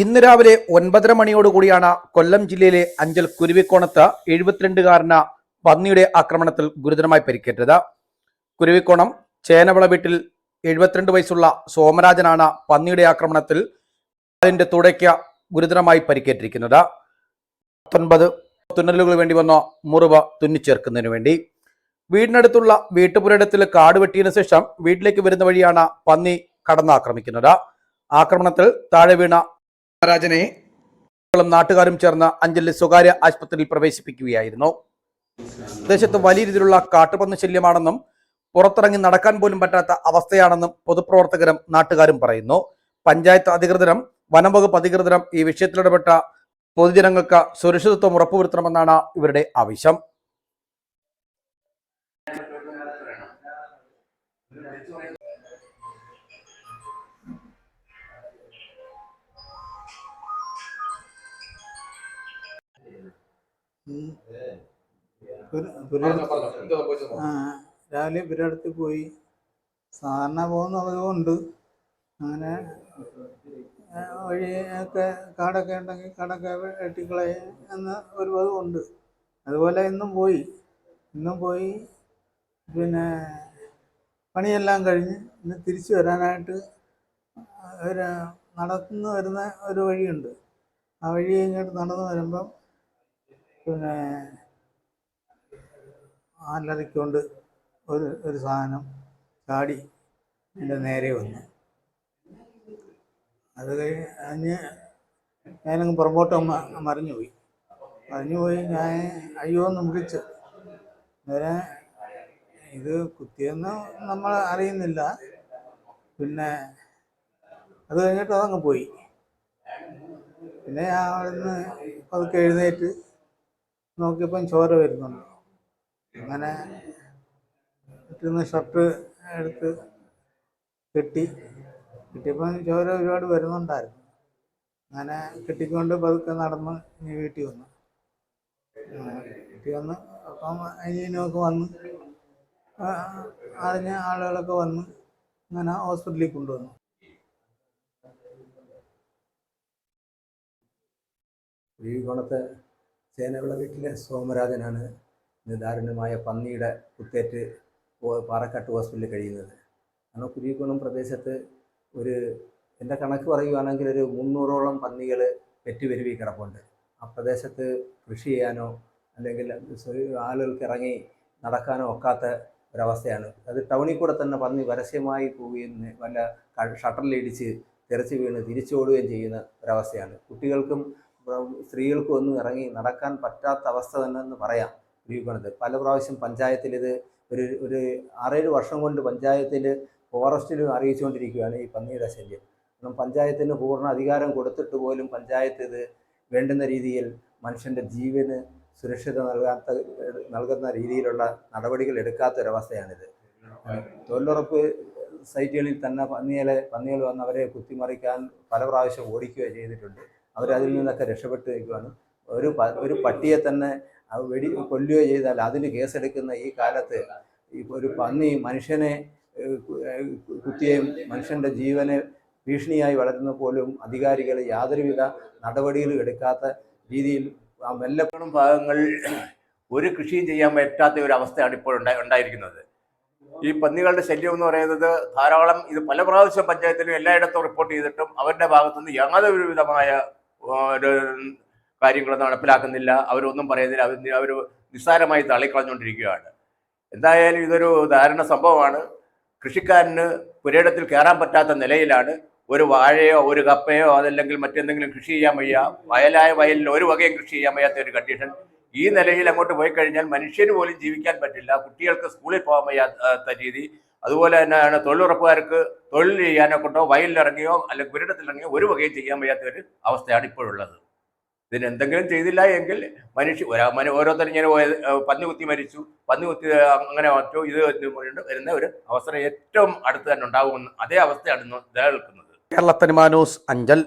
ഇന്ന് രാവിലെ ഒൻപതര മണിയോടുകൂടിയാണ് കൊല്ലം ജില്ലയിലെ അഞ്ചൽ കുരുവിക്കോണത്ത് എഴുപത്തിരണ്ടുകാരന് പന്നിയുടെ ആക്രമണത്തിൽ ഗുരുതരമായി പരിക്കേറ്റത്. കുരുവിക്കോണം ചേനവിള വീട്ടിൽ എഴുപത്തിരണ്ട് വയസ്സുള്ള സോമരാജനാണ് പന്നിയുടെ ആക്രമണത്തിൽ അതിന്റെ തുടയ്ക്ക് ഗുരുതരമായി പരിക്കേറ്റിരിക്കുന്നത്. പത്തൊൻപത് തുന്നലുകൾ വേണ്ടി വന്ന മുറിവ് തുന്നിച്ചേർക്കുന്നതിന് വേണ്ടി. വീടിനടുത്തുള്ള വീട്ടുപുരയിടത്തിൽ കാട് വെട്ടിയതിനു ശേഷം വീട്ടിലേക്ക് വരുന്ന വഴിയാണ് പന്നി കടന്നാക്രമിക്കുന്നത് ആക്രമണത്തിൽ താഴെ വീണ രാജനെ നാട്ടുകാരും ചേർന്ന് അഞ്ചലിൽ സ്വകാര്യ ആശുപത്രിയിൽ പ്രവേശിപ്പിക്കുകയായിരുന്നു. പ്രദേശത്ത് വലിയ രീതിയിലുള്ള കാട്ടുപന്നി ശല്യമാണെന്നും പുറത്തിറങ്ങി നടക്കാൻ പോലും പറ്റാത്ത അവസ്ഥയാണെന്നും പൊതുപ്രവർത്തകരും നാട്ടുകാരും പറയുന്നു. പഞ്ചായത്ത് അധികൃതരും വനംവകുപ്പ് അധികൃതരും ഈ വിഷയത്തിലിടപെട്ട പൊതുജനങ്ങൾക്ക് സുരക്ഷിതത്വം ഉറപ്പുവരുത്തണമെന്നാണ് ഇവരുടെ ആവശ്യം. രാവിലെ പുരടുത്ത് പോയി. സാധാരണ പോകുന്ന പതിവുണ്ട് അങ്ങനെ വഴിയൊക്കെ കാടൊക്കെ ഉണ്ടെങ്കിൽ കാടൊക്കെ വെട്ടിക്കളയും എന്ന ഒരു പതിവുണ്ട് അതുപോലെ ഇന്നും പോയി. ഇന്നും പോയി. പിന്നെ പണിയെല്ലാം കഴിഞ്ഞ് ഇന്ന് തിരിച്ചു വരാനായിട്ട് ഒരു നടന്നു വരുന്ന ഒരു വഴിയുണ്ട്. ആ വഴി കഴിഞ്ഞിട്ട് നടന്നു വരുമ്പം പിന്നെ ആലറിക്കൊണ്ട് ഒരു ഒരു സാധനം ചാടി എന്റെ നേരെ വന്നു. അത് കഴിഞ്ഞ് ഞാനങ്ങ് പുറമ്പോട്ട് മറിഞ്ഞു പോയി. ഞാൻ അയ്യോ എന്ന് വിളിച്ചു നേരെ ഇത് കുത്തിയെന്ന് നമ്മൾ അറിയുന്നില്ല. പിന്നെ അത് കഴിഞ്ഞിട്ട് അതങ്ങ് പോയി. പിന്നെ ഞാൻ അവിടെ നിന്ന് പതുക്കെ എഴുന്നേറ്റ് നോക്കിയപ്പം ചോര വരുന്നുണ്ട്. അങ്ങനെ ഇട്ടിരുന്ന ഷർട്ട് എടുത്ത് കെട്ടി. കിട്ടിയപ്പം ചോര ഒരുപാട് വരുന്നുണ്ടായിരുന്നു. അങ്ങനെ കെട്ടിക്കൊണ്ട് പതുക്കെ നടന്ന് ഇനി വീട്ടിൽ വന്നു. വീട്ടിൽ വന്ന് അപ്പം അനിയനൊക്കെ വന്ന്. അതിന് ആളുകളൊക്കെ വന്ന് അങ്ങനെ ഹോസ്പിറ്റലിൽ കൊണ്ടുവന്നു. വീകോണത്തെ ചേനവിള വീട്ടിലെ സോമരാജനാണ് ദാരുണമായ പന്നിയുടെ കുത്തേറ്റ് പാറക്കാട്ട് ഹോസ്പിറ്റലിൽ കഴിയുന്നത്. കാരണം കുരുവിക്കോണം പ്രദേശത്ത് ഒരു എന്റെ കണക്ക് പറയുകയാണെങ്കിൽ ഒരു മുന്നൂറോളം പന്നികൾ പെറ്റുപെരുവി കിടപ്പുണ്ട്. ആ പ്രദേശത്ത് കൃഷി ചെയ്യാനോ അല്ലെങ്കിൽ ആളുകൾക്ക് ഇറങ്ങി നടക്കാനോ ഒക്കാത്ത ഒരവസ്ഥയാണ്. അത് ടൗണിൽ കൂടെ തന്നെ പന്നി പരസ്യമായി പോവുകയും വല്ല ഷട്ടറിലിടിച്ച് തെറിച്ച് വീണ് തിരിച്ചോടുകയും ചെയ്യുന്ന ഒരവസ്ഥയാണ്. കുട്ടികൾക്കും ഉം, സ്ത്രീകൾക്കും ഒന്നും ഇറങ്ങി നടക്കാൻ പറ്റാത്ത അവസ്ഥ തന്നെ എന്ന് പറയാം ഉപയോഗിക്കുന്നത് പല പ്രാവശ്യം പഞ്ചായത്തിൽ ഇത് ഒരു ഒരു ആറേഴ് വർഷം കൊണ്ട് പഞ്ചായത്തിൽ ഫോറസ്റ്റിൽ അറിയിച്ചുകൊണ്ടിരിക്കുകയാണ് ഈ പന്നിയുടെ ശല്യം. കാരണം പഞ്ചായത്തിന് പൂർണ അധികാരം കൊടുത്തിട്ട് പോലും പഞ്ചായത്ത് ഇത് വേണ്ടുന്ന രീതിയിൽ മനുഷ്യന്റെ ജീവന് സുരക്ഷിത നൽകാത്ത നൽകുന്ന രീതിയിലുള്ള നടപടികൾ എടുക്കാത്ത ഒരവസ്ഥയാണിത് തൊഴിലുറപ്പ് സൈറ്റുകളിൽ തന്നെ പന്നികളെ പന്നികൾ വന്ന് അവരെ കുത്തിമറിക്കാൻ പല പ്രാവശ്യം ഓടിക്കുകയോ ചെയ്തിട്ടുണ്ട്. അവരതിൽ നിന്നൊക്കെ രക്ഷപ്പെട്ട് നിൽക്കുകയാണ് ഒരു ഒരു പട്ടിയെ തന്നെ വെടി കൊല്ലുകയോ ചെയ്താൽ അതിന് കേസെടുക്കുന്ന ഈ കാലത്ത് ഒരു പന്നി മനുഷ്യനെ കുത്തിയെയും മനുഷ്യന്റെ ജീവനെ ഭീഷണിയായി വളരുന്ന പോലും അധികാരികൾ യാതൊരുവിധ നടപടികളും എടുക്കാത്ത രീതിയിൽ ആ മെല്ലപ്പണം ഭാഗങ്ങൾ ഒരു കൃഷിയും ചെയ്യാൻ പറ്റാത്ത ഒരു അവസ്ഥയാണ് ഇപ്പോൾ ഉണ്ടായി ഉണ്ടായിരിക്കുന്നത്. ഈ പന്നികളുടെ ശല്യം എന്ന് പറയുന്നത് ധാരാളം ഇത് പല പ്രാവശ്യം പഞ്ചായത്തിലും എല്ലായിടത്തും റിപ്പോർട്ട് ചെയ്തിട്ടും അവരുടെ ഭാഗത്തുനിന്ന് യാതൊരു വിധമായ കാര്യങ്ങളൊന്നും നടപ്പിലാക്കുന്നില്ല. അവരൊന്നും പറയുന്നില്ല. അവർ അവർ നിസ്സാരമായി തള്ളിക്കളഞ്ഞുകൊണ്ടിരിക്കുകയാണ്. എന്തായാലും ഇതൊരു ധാരണ സംഭവമാണ്. കൃഷിക്കാരന് പുരയിടത്തിൽ കയറാൻ പറ്റാത്ത നിലയിലാണ്. ഒരു വാഴയോ ഒരു കപ്പയോ അതല്ലെങ്കിൽ മറ്റെന്തെങ്കിലും കൃഷി ചെയ്യാൻ വയ്യ. വയലായ വയലിൽ ഒരു വകയും കൃഷി ചെയ്യാൻ വയ്യാത്ത ഒരു കണ്ടീഷൻ. ഈ നിലയിൽ അങ്ങോട്ട് പോയി കഴിഞ്ഞാൽ മനുഷ്യന് പോലും ജീവിക്കാൻ പറ്റില്ല. കുട്ടികൾക്ക് സ്കൂളിൽ പോകാൻ വയ്യാത്ത രീതി. അതുപോലെ തന്നെയാണ് തൊഴിലുറപ്പുകാർക്ക് തൊഴിൽ ചെയ്യാനെ കൊണ്ടോ വയലിലിറങ്ങിയോ അല്ലെങ്കിൽ പുരയിടത്തിലിറങ്ങിയോ ഒരു വകയും ചെയ്യാൻ വയ്യാത്ത ഒരു അവസ്ഥയാണ് ഇപ്പോഴുള്ളത്. ഇതിന് എന്തെങ്കിലും ചെയ്തില്ല എങ്കിൽ മനുഷ്യ ഓരോരുത്തരും ഇങ്ങനെ പന്നി കുത്തി മരിച്ചു പന്നി കുത്തി അങ്ങനെ മറ്റോ ഇത് വരുന്ന ഒരു അവസരം ഏറ്റവും അടുത്ത് തന്നെ ഉണ്ടാകുമെന്ന് അതേ അവസ്ഥയാണ് ഇന്ന് നിലനിൽക്കുന്നത്. കേരള തനിമാ ന്യൂസ് അഞ്ചൽ.